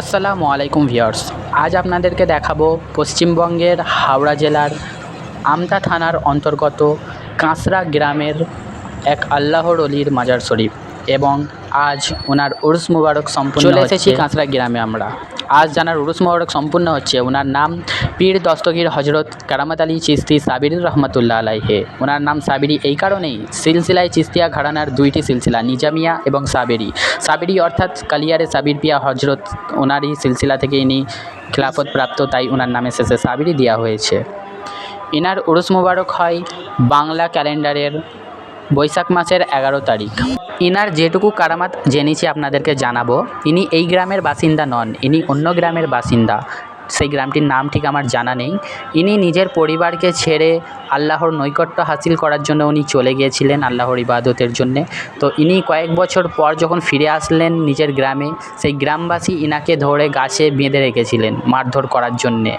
আসসালামু আলাইকুম ভিউয়ার্স। আজ আপনাদেরকে দেখাবো পশ্চিমবঙ্গের হাওড়া জেলার আমতা থানার অন্তর্গত কাঁসরা গ্রামের এক আল্লাহর অলির মাজার শরীফ এবং আজ ওনার উর্স মুবারক সম্পূর্ণ চলে এসেছি কাঁচরা গ্রামে আমরা। আজ জানার উরুস মুবারক সম্পূর্ণ হচ্ছে। ওনার নাম পীর দস্তগীর হজরত কারামাত আলী চিস্তি সাবির রহমতুল্লাহ আলাইহে। ওনার নাম সাবিরি এই কারণেই। সিলসিলায় চিস্তিয়া ঘরানার দুইটি সিলসিলা, নিজামিয়া এবং সাবেরি। সাবেরি অর্থাৎ কালিয়ারে সাবির পিয়া হজরত ওনারই সিলসিলা থেকে ইনি খিলাফত প্রাপ্ত, তাই ওনার নামে শেষে সাবিরি দেওয়া হয়েছে। এনার উরুস মুবারক হয় বাংলা ক্যালেন্ডারের বৈশাখ মাসের এগারো তারিখ। ইনার যেটুকু কারামাত জেনেছি আপনাদেরকে জানাব, ইনি এই গ্রামের বাসিন্দা নন, ইনি অন্য গ্রামের বাসিন্দা। সেই গ্রামটির নাম ঠিক আমার জানা নেই। ইনি নিজের পরিবারকে ছেড়ে আল্লাহর নৈকট্য হাসিল করার জন্য উনি চলে গিয়েছিলেন আল্লাহর ইবাদতের জন্যে। তো ইনি কয়েক বছর পর যখন ফিরে আসলেন নিজের গ্রামে, সেই গ্রামবাসী ইনাকে ধরে গাছে বেঁধে রেখেছিলেন মারধর করার জন্যে।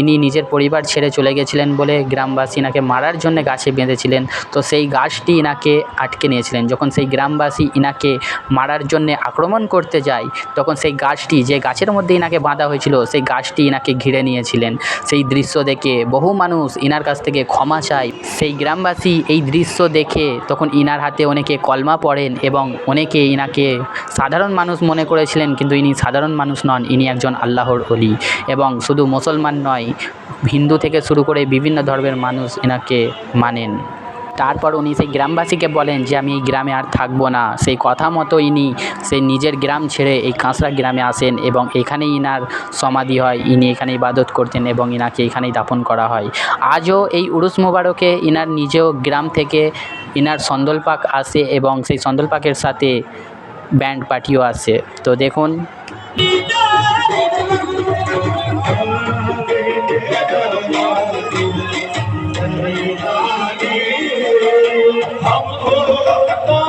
ইনি নিজের পরিবার ছেড়ে চলে গেছিলেন বলে গ্রামবাসী ইনাকে মারার জন্য গাছে বেঁধেছিলেন। তো সেই গাছটি ইনাকে আটকে নিয়েছিলেন। যখন সেই গ্রামবাসী ইনাকে মারার জন্য আক্রমণ করতে যায়, তখন সেই গাছটি যে গাছের মধ্যে ইনাকে বাঁধা হয়েছিল, সেই গাছটি ইনাকে ঘিরে নিয়েছিলেন। সেই দৃশ্য দেখে বহু মানুষ ইনার কাছ থেকে ক্ষমা চায়। সেই গ্রামবাসী এই দৃশ্য দেখে তখন ইনার হাতে অনেকে কলমা পড়েন এবং অনেকে ইনাকে সাধারণ মানুষ মনে করেছিলেন, কিন্তু ইনি সাধারণ মানুষ নন, ইনি একজন আল্লাহর অলি এবং শুধু মুসলমান নয় হিন্দু থেকে শুরু করে বিভিন্ন ধর্মের মানুষ এনাকে মানেন। তারপর উনি সেই গ্রামবাসীকে বলেন যে, আমি এই গ্রামে আর থাকব না। সেই কথা মতো ইনি সেই নিজের গ্রাম ছেড়ে এই কাঁচরা গ্রামে আসেন এবং এখানেই ইনার সমাধি হয়। ইনি এখানে ইবাদত করতেন এবং ইনাকে এখানেই দাফন করা হয়। আজও এই উরুস মুবারকে ইনার নিজেও গ্রাম থেকে ইনার সন্দলপাক আসে এবং সেই সন্দলপাকের সাথে ব্যান্ড পার্টিও আসে তো দেখুন। không thua đâu các con